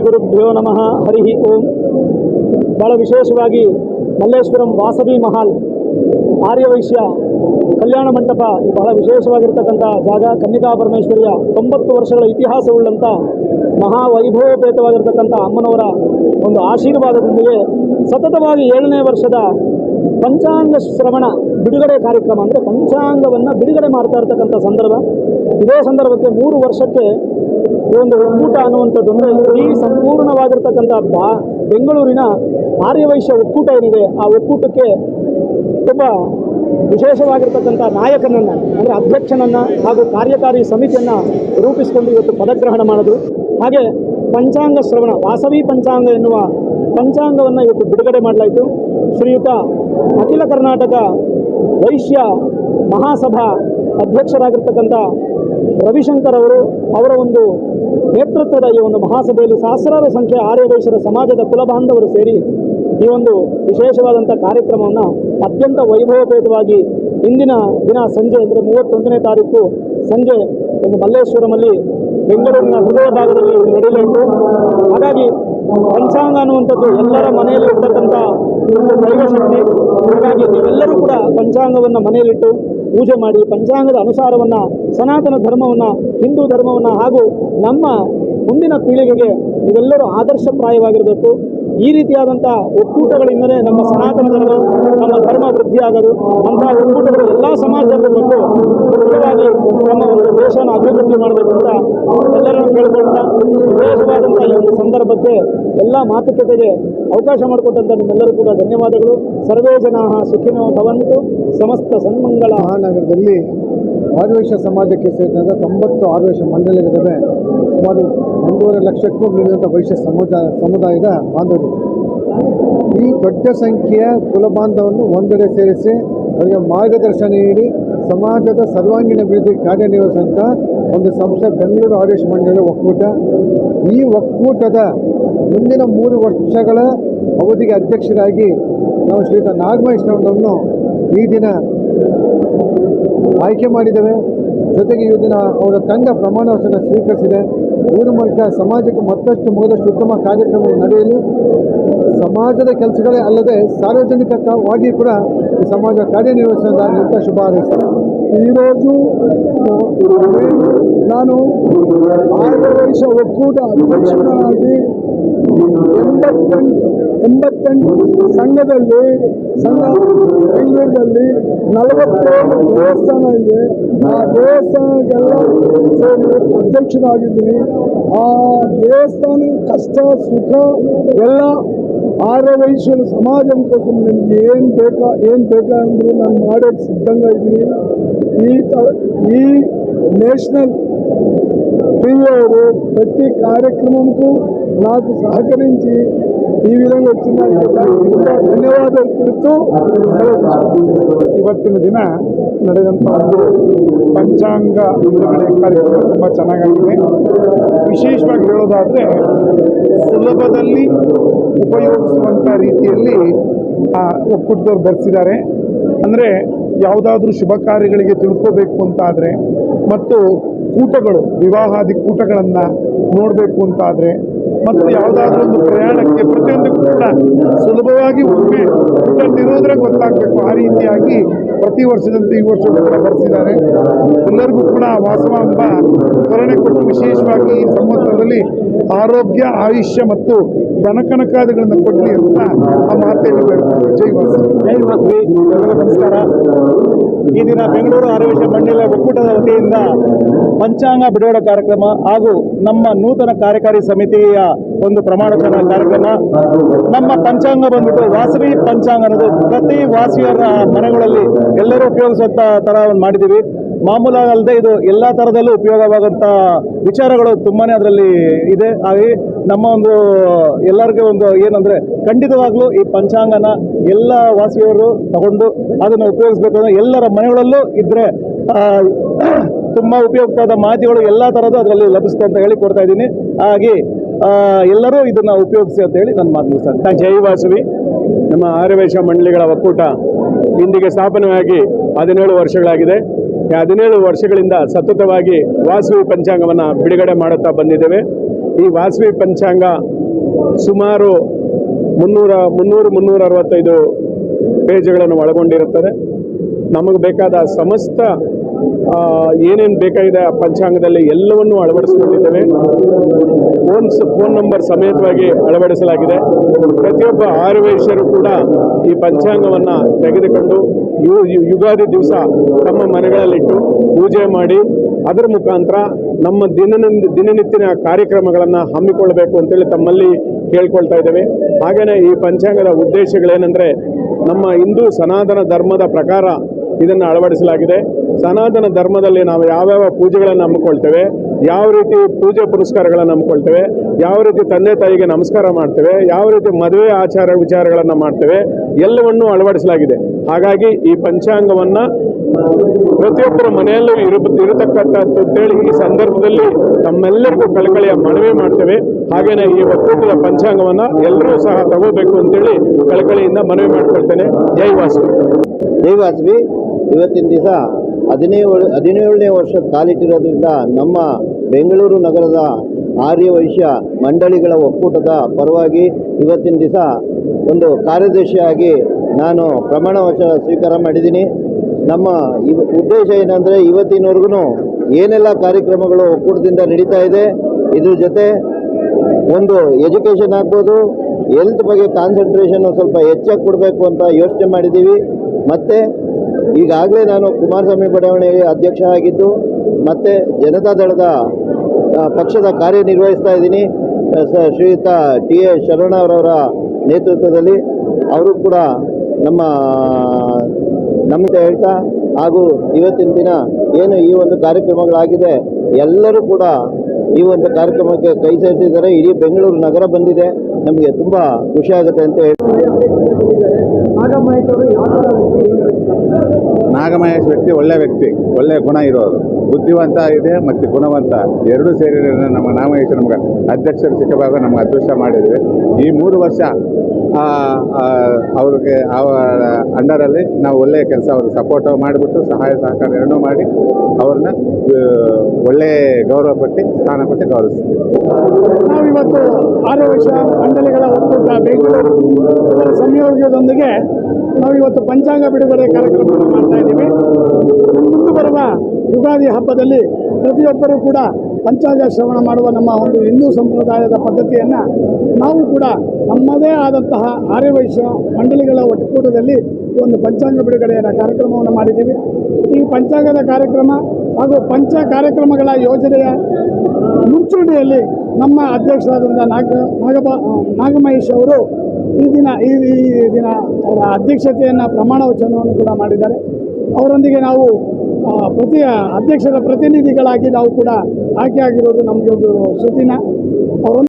ಗುರುಭ್ಯೋ ನಮಃ. ಹರಿ ಓಂ. ಭಾಳ ವಿಶೇಷವಾಗಿ ಮಲ್ಲೇಶ್ವರಂ ವಾಸವಿ ಮಹಾಲ್, ಆರ್ಯವೈಶ್ಯ ಕಲ್ಯಾಣ ಮಂಟಪ ಬಹಳ ವಿಶೇಷವಾಗಿರ್ತಕ್ಕಂಥ ಜಾಗ. ಕನ್ನಿಕಾ ಪರಮೇಶ್ವರಿಯ ತೊಂಬತ್ತು ವರ್ಷಗಳ ಇತಿಹಾಸವುಳ್ಳಂಥ ಮಹಾವೈಭವೋಪೇತವಾಗಿರ್ತಕ್ಕಂಥ ಅಮ್ಮನವರ ಒಂದು ಆಶೀರ್ವಾದದೊಂದಿಗೆ ಸತತವಾಗಿ ಏಳನೇ ವರ್ಷದ ಪಂಚಾಂಗ ಶ್ರವಣ ಬಿಡುಗಡೆ ಕಾರ್ಯಕ್ರಮ ಅಂದರೆ ಪಂಚಾಂಗವನ್ನು ಬಿಡುಗಡೆ ಮಾಡ್ತಾ ಇರ್ತಕ್ಕಂಥ ಸಂದರ್ಭ. ಇದೇ ಸಂದರ್ಭಕ್ಕೆ ಮೂರು ವರ್ಷಕ್ಕೆ ಒಂದು ಒಕ್ಕೂಟ ಅನ್ನುವಂಥದ್ದು ಅಂದರೆ ಈ ಸಂಪೂರ್ಣವಾಗಿರ್ತಕ್ಕಂಥ ಬಾ ಬೆಂಗಳೂರಿನ ಆರ್ಯವೈಶ್ಯ ಒಕ್ಕೂಟ ಏನಿದೆ, ಆ ಒಕ್ಕೂಟಕ್ಕೆ ತುಂಬ ವಿಶೇಷವಾಗಿರ್ತಕ್ಕಂಥ ನಾಯಕನನ್ನು ಅಂದರೆ ಅಧ್ಯಕ್ಷನನ್ನು ಹಾಗೂ ಕಾರ್ಯಕಾರಿ ಸಮಿತಿಯನ್ನು ರೂಪಿಸಿಕೊಂಡು ಇವತ್ತು ಪದಗ್ರಹಣ ಮಾಡೋದು ಹಾಗೆ ಪಂಚಾಂಗ ಶ್ರವಣ, ವಾಸವಿ ಪಂಚಾಂಗ ಎನ್ನುವ ಪಂಚಾಂಗವನ್ನು ಇವತ್ತು ಬಿಡುಗಡೆ ಮಾಡಲಾಯಿತು. ಶ್ರೀಯುತ ಅಖಿಲ ಕರ್ನಾಟಕ ವೈಶ್ಯ ಮಹಾಸಭಾ ಅಧ್ಯಕ್ಷರಾಗಿರ್ತಕ್ಕಂಥ ರವಿಶಂಕರ್ ಅವರು ಅವರ ಒಂದು ನೇತೃತ್ವದ ಈ ಒಂದು ಮಹಾಸಭೆಯಲ್ಲಿ ಸಹಸ್ರಾರು ಸಂಖ್ಯೆ ಆರ್ಯ ವೈಶ್ಯರ ಸಮಾಜದ ಕುಲಬಾಂಧವರು ಸೇರಿ ಈ ಒಂದು ವಿಶೇಷವಾದಂಥ ಕಾರ್ಯಕ್ರಮವನ್ನು ಅತ್ಯಂತ ವೈಭವಪೇತವಾಗಿ ಇಂದಿನ ದಿನ ಸಂಜೆ ಅಂದರೆ ಮೂವತ್ತೊಂದನೇ ತಾರೀಕು ಸಂಜೆ ಒಂದು ಮಲ್ಲೇಶ್ವರಮಲ್ಲಿ ಬೆಂಗಳೂರಿನ ಹೃದಯ ಭಾಗದಲ್ಲಿ ನಡೆಯಲಿದ್ದು ಹಾಗಾಗಿ ಪಂಚಾಂಗ ಅನ್ನುವಂಥದ್ದು ಎಲ್ಲರ ಮನೆಯಲ್ಲಿ ಇರ್ತಕ್ಕಂಥ ದೈವಶಕ್ತಿ ಹಾಗಾಗಿ ನೀವೆಲ್ಲರೂ ಕೂಡ ಪಂಚಾಂಗವನ್ನು ಮನೆಯಲ್ಲಿಟ್ಟು ಪೂಜೆ ಮಾಡಿ, ಪಂಚಾಂಗದ ಅನುಸಾರವನ್ನು, ಸನಾತನ ಧರ್ಮವನ್ನು, ಹಿಂದೂ ಧರ್ಮವನ್ನು ಹಾಗೂ ನಮ್ಮ ಮುಂದಿನ ಪೀಳಿಗೆಗೆ ನೀವೆಲ್ಲರೂ ಆದರ್ಶಪ್ರಾಯವಾಗಿರಬೇಕು. ಈ ರೀತಿಯಾದಂಥ ಒಕ್ಕೂಟಗಳಿಂದಲೇ ನಮ್ಮ ಸನಾತನ ಧರ್ಮ, ನಮ್ಮ ಧರ್ಮ ವೃದ್ಧಿಯಾಗೋದು. ಅಂತಹ ಒಕ್ಕೂಟಗಳು ಎಲ್ಲ ಸಮಾಜದಲ್ಲೂ ಮುಖ್ಯವಾಗಿ ನಮ್ಮ ಒಂದು ದೇಶನ ಅಭಿವೃದ್ಧಿ ಮಾಡಬೇಕು ಅಂತ ಈ ಸಂದರ್ಭಕ್ಕೆ ಎಲ್ಲ ಮಾತುಕತೆಗೆ ಅವಕಾಶ ಮಾಡಿಕೊಟ್ಟಂತ ನಿಮ್ಮೆಲ್ಲರೂ ಕೂಡ ಧನ್ಯವಾದಗಳು. ಸರ್ವೇ ಜನ ಸುಖಿನೋ ಭವಂತು. ಸಮಸ್ತ ಸನ್ಮಂಗಳ. ಮಹಾನಗರದಲ್ಲಿ ಆರ್ವೇಷ ಸಮಾಜಕ್ಕೆ ಸೇರಿದಂಥ ತೊಂಬತ್ತು ಆರ್ವೇಷ ಮಂಡಳಿಗಳಿದ್ದಾವೆ. ಸುಮಾರು ಒಂದೂವರೆ ಲಕ್ಷಕ್ಕೂ ಮೀರಿದಂಥ ವೈಶ್ಯ ಸಮುದಾಯ, ಸಮುದಾಯದ ಬಾಂಧವ್ಯ. ಈ ದೊಡ್ಡ ಸಂಖ್ಯೆಯ ಕುಲಬಾಂಧವನ್ನು ಒಂದೆಡೆ ಸೇರಿಸಿ, ಅವರಿಗೆ ಮಾರ್ಗದರ್ಶನ ನೀಡಿ, ಸಮಾಜದ ಸರ್ವಾಂಗೀಣ ಅಭಿವೃದ್ಧಿ ಕಾರ್ಯನಿರ್ವಹಿಸುವಂಥ ಒಂದು ಸಂಸ್ಥೆ ಬೆಂಗಳೂರು ಆದೇಶ ಮಂಡಳಿ ಒಕ್ಕೂಟ. ಈ ಒಕ್ಕೂಟದ ಮುಂದಿನ ಮೂರು ವರ್ಷಗಳ ಅವಧಿಗೆ ಅಧ್ಯಕ್ಷರಾಗಿ ನಾವು ಶ್ರೀಯುತ ನಾಗಮಹೇಶ್ವರನ್ನು ಈ ದಿನ ಆಯ್ಕೆ ಮಾಡಿದ್ದೇವೆ. ಜೊತೆಗೆ ಈ ದಿನ ಅವರ ತಂಡ ಪ್ರಮಾಣ ವಚನ ಸ್ವೀಕರಿಸಿದೆ. ಊರ ಮೂಲಕ ಸಮಾಜಕ್ಕೆ ಮತ್ತಷ್ಟು ಮೊದಲಷ್ಟು ಉತ್ತಮ ಕಾರ್ಯಕ್ರಮಗಳು ನಡೆಯಲಿ. ಸಮಾಜದ ಕೆಲಸಗಳೇ ಅಲ್ಲದೆ ಸಾರ್ವಜನಿಕವಾಗಿ ಕೂಡ ಈ ಸಮಾಜ ಕಾರ್ಯನಿರ್ವಹಿಸೋದಾಗಲಿ ಅಂತ ಶುಭ ಹಾರೈಸ್ತೇನೆ. ఈరోజు ನಾನು ಆರ್ಯವೈಶ್ಯ ಒಕ್ಕೂಟ ಅಧ್ಯಕ್ಷನಾಗಿ ಎಂಬತ್ತೆಂಟು ಎಂಬತ್ತೆಂಟು ಸಂಘದಲ್ಲಿ ಸಂಘ ಬೆಂಗಳೂರಿನಲ್ಲಿ ನಲವತ್ತೇಳು ದೇವಸ್ಥಾನ ಇದೆ ಆ ದೇವಸ್ಥಾನಕ್ಕೆಲ್ಲ ಸೇರಿ ಅಧ್ಯಕ್ಷನಾಗಿದ್ದೀನಿ ಆ ದೇವಸ್ಥಾನ ಕಷ್ಟ ಸುಖ ಎಲ್ಲ ಆರ್ಯವೈಶ್ಯರ ಸಮಾಜಂ కోసం ನನಗೆ ಏನು ಬೇಕಾ ಏನು ಬೇಕಾ ಅಂದರೂ ನಾನು ಮಾಡೋಕ್ಕೆ ಸಿದ್ಧಂಗ ಇದ್ದೀನಿ ಈ ತ ఈ నేషనల్ టీవీ ಅವರು ప్రతి కార్యక్రమంకు నాకు సహకరించి ఈ విధంగా వచ్చిన ధన్యవాదాలు తెలుపుతూ ಇವತ್ತಿನ ದಿನ ನಡೆದಂಥ ಒಂದು ಪಂಚಾಂಗ ಬಿಡುಗಡೆ ಕಾರ್ಯಕ್ರಮ ತುಂಬ ಚೆನ್ನಾಗಾಗಿದೆ ವಿಶೇಷವಾಗಿ ಹೇಳೋದಾದರೆ ಸುಲಭದಲ್ಲಿ ಉಪಯೋಗಿಸುವಂಥ ರೀತಿಯಲ್ಲಿ, ಆ, ಒಕ್ಕೂಟದವ್ರು ಬರೆಸಿದ್ದಾರೆ. ಅಂದರೆ ಯಾವುದಾದ್ರೂ ಶುಭ ಕಾರ್ಯಗಳಿಗೆ ತಿಳ್ಕೋಬೇಕು ಅಂತಾದರೆ, ಮತ್ತು ಕೂಟಗಳು, ವಿವಾಹಾದಿ ಕೂಟಗಳನ್ನು ನೋಡಬೇಕು ಅಂತಾದರೆ, ಮತ್ತು ಯಾವುದಾದ್ರೂ ಒಂದು ಪ್ರಯಾಣಕ್ಕೆ ಪ್ರತಿಯೊಂದು ಕೂಡ ಸುಲಭವಾಗಿ ಒಮ್ಮೆ ತಿರುವುದ್ರೆ ಗೊತ್ತಾಗಬೇಕು. ಆ ರೀತಿಯಾಗಿ ಪ್ರತಿ ವರ್ಷದಂತೆ ಈ ವರ್ಷ ಬರೆಸಿದ್ದಾರೆ ಎಲ್ಲರಿಗೂ ಕೂಡ ವಾಸವಾಂಬ ಸ್ಮರಣೆ ಕೊಟ್ಟು ವಿಶೇಷವಾಗಿ ಈ ಸಂವತ್ಸರದಲ್ಲಿ ಆರೋಗ್ಯ, ಆಯುಷ್ಯ ಮತ್ತು ಧನಕನಕಾದಿಗಳನ್ನು ಕೊಡಲಿ ಅಂತ ಆ ಮಾತೆಯಲ್ಲಿ ಬೇಡ್ತಾರೆ. ಜೈ ವಾಸ ನಮಸ್ಕಾರ. ಈ ದಿನ ಬೆಂಗಳೂರು ಆರೋಗ್ಯ ಮಂಡಲ ಒಕ್ಕೂಟದ ವತಿಯಿಂದ ಪಂಚಾಂಗ ಬಿಡುಗಡೆ ಕಾರ್ಯಕ್ರಮ ಹಾಗೂ ನಮ್ಮ ನೂತನ ಕಾರ್ಯಕಾರಿ ಸಮಿತಿಯ ಒಂದು ಪ್ರಮಾಣೋಚನ ಕಾರ್ಯಕ್ರಮ. ನಮ್ಮ ಪಂಚಾಂಗ ಬಂದ್ಬಿಟ್ಟು ವಾಸವಿ ಪಂಚಾಂಗ ಅನ್ನೋದು. ಪ್ರತಿ ವಾಸಿಯರ ಮನೆಗಳಲ್ಲಿ ಎಲ್ಲರೂ ಉಪಯೋಗಿಸುವಂತ ತರ ಒಂದು ಮಾಡಿದ್ದೀವಿ ಮಾಮೂಲಾಗಿ ಅಲ್ಲದೆ ಇದು ಎಲ್ಲ ಥರದಲ್ಲೂ ಉಪಯೋಗವಾಗುವಂಥ ವಿಚಾರಗಳು ತುಂಬಾನೇ ಅದರಲ್ಲಿ ಇದೆ. ಹಾಗೆ ನಮ್ಮ ಒಂದು ಎಲ್ಲರಿಗೂ ಒಂದು ಏನಂದ್ರೆ ಖಂಡಿತವಾಗ್ಲೂ ಈ ಪಂಚಾಂಗನ ಎಲ್ಲ ವಾಸಿಯವರು ತಗೊಂಡು ಅದನ್ನು ಉಪಯೋಗಿಸ್ಬೇಕು ಅಂದ್ರೆ ಎಲ್ಲರ ಮನೆಗಳಲ್ಲೂ ಇದ್ರೆ ತುಂಬ ತುಂಬಾ ಉಪಯುಕ್ತವಾದ ಮಾಹಿತಿಗಳು ಎಲ್ಲ ಥರದ್ದು ಅದರಲ್ಲಿ ಲಭಿಸುತ್ತೆ ಅಂತ ಹೇಳಿ ಕೊಡ್ತಾ ಇದ್ದೀನಿ. ಹಾಗೆ ಎಲ್ಲರೂ ಇದನ್ನ ಉಪಯೋಗಿಸಿ ಅಂತ ಹೇಳಿ ನನ್ನ ಮಾತು ಸರ್ ಜೈ ವಾಸವಿ. ನಮ್ಮ ಆರ್ಯವೈಶ್ಯ ಮಂಡಳಿಗಳ ಒಕ್ಕೂಟ. ಇಂದಿಗೆ ಸ್ಥಾಪನೆಯಾಗಿ ಹದಿನೇಳು ವರ್ಷಗಳಾಗಿದೆ. ಹದಿನೇಳು ವರ್ಷಗಳಿಂದ ಸತತವಾಗಿ ವಾಸವಿ ಪಂಚಾಂಗವನ್ನು ಬಿಡುಗಡೆ ಮಾಡುತ್ತಾ ಬಂದಿದ್ದೇವೆ. ಈ ವಾಸವಿ ಪಂಚಾಂಗ ಸುಮಾರು ಮುನ್ನೂರ, ಮುನ್ನೂರು ಮುನ್ನೂರ ಅರವತ್ತೈದು ಪೇಜ್ಗಳನ್ನು ಒಳಗೊಂಡಿರುತ್ತದೆ. ನಮಗೆ ಬೇಕಾದ ಸಮಸ್ತ ಏನೇನು ಬೇಕಾಗಿದೆ ಆ ಪಂಚಾಂಗದಲ್ಲಿ ಎಲ್ಲವನ್ನೂ ಅಳವಡಿಸಿಕೊಂಡಿದ್ದೇವೆ. ಫೋನ್ಸ್ ಫೋನ್ ನಂಬರ್ ಸಮೇತವಾಗಿ ಅಳವಡಿಸಲಾಗಿದೆ. ಪ್ರತಿಯೊಬ್ಬ ಆರ್ಯವೈಶ್ಯರು ಕೂಡ ಈ ಪಂಚಾಂಗವನ್ನು ತೆಗೆದುಕೊಂಡು ಯು ಯುಗಾದಿ ದಿವಸ ತಮ್ಮ ಮನೆಗಳಲ್ಲಿಟ್ಟು ಪೂಜೆ ಮಾಡಿ, ಅದರ ಮುಖಾಂತರ ನಮ್ಮ ದಿನ ದಿನನಿತ್ಯನ ಕಾರ್ಯಕ್ರಮಗಳನ್ನು ಹಮ್ಮಿಕೊಳ್ಳಬೇಕು ಅಂತೇಳಿ ತಮ್ಮಲ್ಲಿ ಕೇಳ್ಕೊಳ್ತಾ ಇದ್ದೇವೆ. ಹಾಗೆಯೇ ಈ ಪಂಚಾಂಗದ ಉದ್ದೇಶಗಳೇನೆಂದರೆ ನಮ್ಮ ಹಿಂದೂ ಸನಾತನ ಧರ್ಮದ ಪ್ರಕಾರ ಇದನ್ನು ಅಳವಡಿಸಲಾಗಿದೆ. ಸನಾತನ ಧರ್ಮದಲ್ಲಿ ನಾವು ಯಾವ್ಯಾವ ಪೂಜೆಗಳನ್ನು ಹಮ್ಮಿಕೊಳ್ತೇವೆ, ಯಾವ ರೀತಿ ಪೂಜೆ ಪುರಸ್ಕಾರಗಳನ್ನು ನಂಬಿಕೊಳ್ತೇವೆ ಯಾವ ರೀತಿ ತಂದೆ ತಾಯಿಗೆ ನಮಸ್ಕಾರ ಮಾಡ್ತೇವೆ, ಯಾವ ರೀತಿ ಮದುವೆ ಆಚಾರ ವಿಚಾರಗಳನ್ನು ಮಾಡ್ತೇವೆ, ಎಲ್ಲವನ್ನೂ ಅಳವಡಿಸಲಾಗಿದೆ. ಹಾಗಾಗಿ ಈ ಪಂಚಾಂಗವನ್ನು ಪ್ರತಿಯೊಬ್ಬರ ಮನೆಯಲ್ಲೂ ಇರು ಇರತಕ್ಕಂಥದ್ದು ಅಂತೇಳಿ ಈ ಸಂದರ್ಭದಲ್ಲಿ ತಮ್ಮೆಲ್ಲರಿಗೂ ಕಳಕಳಿಯ ಮನವಿ ಮಾಡ್ತೇವೆ. ಹಾಗೇನೆ ಈ ಒಕ್ಕೂಟದ ಪಂಚಾಂಗವನ್ನು ಎಲ್ಲರೂ ಸಹ ತಗೋಬೇಕು ಅಂತೇಳಿ ಕಳಕಳಿಯಿಂದ ಮನವಿ ಮಾಡ್ಕೊಳ್ತೇನೆ. ಜೈ ವಾಸು ದೇವಾಸ್ವಿ ಇವತ್ತಿನ ದಿವಸ ಹದಿನೇಳು, ಹದಿನೇಳನೇ ವರ್ಷ ಕಾಲಿಟ್ಟಿರೋದ್ರಿಂದ ನಮ್ಮ ಬೆಂಗಳೂರು ನಗರದ ಆರ್ಯವೈಶ್ಯ ಮಂಡಳಿಗಳ ಒಕ್ಕೂಟದ ಪರವಾಗಿ ಇವತ್ತಿನ ದಿವಸ ಒಂದು ಕಾರ್ಯದರ್ಶಿಯಾಗಿ ನಾನು ಪ್ರಮಾಣ ವಚನ ಸ್ವೀಕಾರ ಮಾಡಿದ್ದೀನಿ. ನಮ್ಮ ಇವ, ಉದ್ದೇಶ ಏನಂದರೆ ಇವತ್ತಿನವರೆಗೂ ಏನೆಲ್ಲ ಕಾರ್ಯಕ್ರಮಗಳು ಒಕ್ಕೂಟದಿಂದ ನಡೀತಾ ಇದೆ, ಇದ್ರ ಜೊತೆ ಒಂದು ಎಜುಕೇಷನ್ ಆಗ್ಬೋದು, ಹೆಲ್ತ್ ಬಗ್ಗೆ ಕಾನ್ಸಂಟ್ರೇಷನ್ ಸ್ವಲ್ಪ ಹೆಚ್ಚಾಗಿ ಕೊಡಬೇಕು ಅಂತ ಯೋಚನೆ ಮಾಡಿದ್ದೀವಿ. ಮತ್ತು ಈಗಾಗಲೇ ನಾನು ಕುಮಾರಸ್ವಾಮಿ ಬಡಾವಣೆಯಲ್ಲಿ ಅಧ್ಯಕ್ಷ ಆಗಿದ್ದು, ಮತ್ತು ಜನತಾದಳದ ದಳದ ಪಕ್ಷದ ಕಾರ್ಯನಿರ್ವಹಿಸ್ತಾ ಇದ್ದೀನಿ. ಶ್ರೀಯುತ ಟಿ. ಎ. ಶರಣ ಅವರವರ ನೇತೃತ್ವದಲ್ಲಿ ಅವರು ಕೂಡ ನಮ್ಮ ನಮ್ಮತೆ ಹೇಳ್ತಾ, ಹಾಗೂ ಇವತ್ತಿನ ದಿನ ಏನು ಈ ಒಂದು ಕಾರ್ಯಕ್ರಮಗಳಾಗಿದೆ, ಎಲ್ಲರೂ ಕೂಡ ಈ ಒಂದು ಕಾರ್ಯಕ್ರಮಕ್ಕೆ ಕೈ ಸೇರಿಸಿದ್ದಾರೆ. ಇಡೀ ಬೆಂಗಳೂರು ನಗರ ಬಂದಿದೆ. ನಮಗೆ ತುಂಬ ಖುಷಿಯಾಗುತ್ತೆ ಅಂತ ಹೇಳಿ. ನಾಗಮಹೇಶ್ ವ್ಯಕ್ತಿ ಒಳ್ಳೆ ವ್ಯಕ್ತಿ, ಒಳ್ಳೆ ಗುಣ ಇರೋರು ಬುದ್ಧಿವಂತ ಇದೆ ಮತ್ತು ಗುಣವಂತ. ಎರಡೂ ಸೇರಿ ನಮ್ಮ ನಾಗಮಹೇಶ್ ನಮ್ಗೆ ಅಧ್ಯಕ್ಷರು ಸಿಕ್ಕವಾಗ ನಮ್ಗೆ ಅದೃಷ್ಟ ಮಾಡಿದ್ವಿ. ಈ ಮೂರು ವರ್ಷ ಅವ್ರಿಗೆ, ಅವರ ಅಂಡರಲ್ಲಿ ನಾವು ಒಳ್ಳೆಯ ಕೆಲಸ ಅವ್ರಿಗೆ ಸಪೋರ್ಟ್ ಮಾಡಿಬಿಟ್ಟು ಸಹಾಯ ಸಹಕಾರ ಎರಡೂ ಮಾಡಿ ಅವ್ರನ್ನ ಒಳ್ಳೆ ಗೌರವ ಪಟ್ಟು, ಸ್ಥಾನ ಪಟ್ಟಿ ಗೌರವಿಸ್ತೀವಿ. ನಾವಿವತ್ತು ಆರ್ಯವೈಶ್ಯ ಮಂಡಳಿಗಳ ಒಕ್ಕೂಟ ಬೆಂಗಳೂರು ಅದರ ಸಂಯೋಗದೊಂದಿಗೆ ನಾವು ಇವತ್ತು ಪಂಚಾಂಗ ಬಿಡುಗಡೆ ಕಾರ್ಯಕ್ರಮವನ್ನು ಮಾಡ್ತಾ ಇದ್ದೀವಿ. ಮುಂದೆ ಬರುವ ಯುಗಾದಿ ಹಬ್ಬದಲ್ಲಿ ಪ್ರತಿಯೊಬ್ಬರೂ ಕೂಡ ಪಂಚಾಂಗ ಶ್ರವಣ ಮಾಡುವ ನಮ್ಮ ಒಂದು ಹಿಂದೂ ಸಂಪ್ರದಾಯದ ಪದ್ಧತಿಯನ್ನು ನಾವು ಕೂಡ ನಮ್ಮದೇ ಆದಂತಹ ಆರ್ಯವೈಶ್ಯ ಮಂಡಳಿಗಳ ಒಟ್ಟುಕೂಟದಲ್ಲಿ ಒಂದು ಪಂಚಾಂಗ ಬಿಡುಗಡೆಯ ಕಾರ್ಯಕ್ರಮವನ್ನು ಮಾಡಿದ್ದೀವಿ. ಈ ಪಂಚಾಂಗದ ಕಾರ್ಯಕ್ರಮ ಹಾಗೂ ಪಂಚ ಕಾರ್ಯಕ್ರಮಗಳ ಯೋಜನೆಯ ಮುಂಚೂಣಿಯಲ್ಲಿ ನಮ್ಮ ಅಧ್ಯಕ್ಷರಾದಂಥ ನಾಗ, ನಾಗಬ ನಾಗಮಹೇಶ್ ಅವರು ಈ ದಿನ ಈ ದಿನ ಅವರ ಅಧ್ಯಕ್ಷತೆಯನ್ನು ಪ್ರಮಾಣ ವಚನವನ್ನು ಕೂಡ ಮಾಡಿದ್ದಾರೆ. ಅವರೊಂದಿಗೆ ನಾವು ಪ್ರತಿ ಅಧ್ಯಕ್ಷರ ಪ್ರತಿನಿಧಿಗಳಾಗಿ ನಾವು ಕೂಡ ಆಯ್ಕೆ ಆಗಿರೋದು ನಮಗೆ ಒಂದು ಸುದಿನ. ಅವರೊಂದಿಗೆ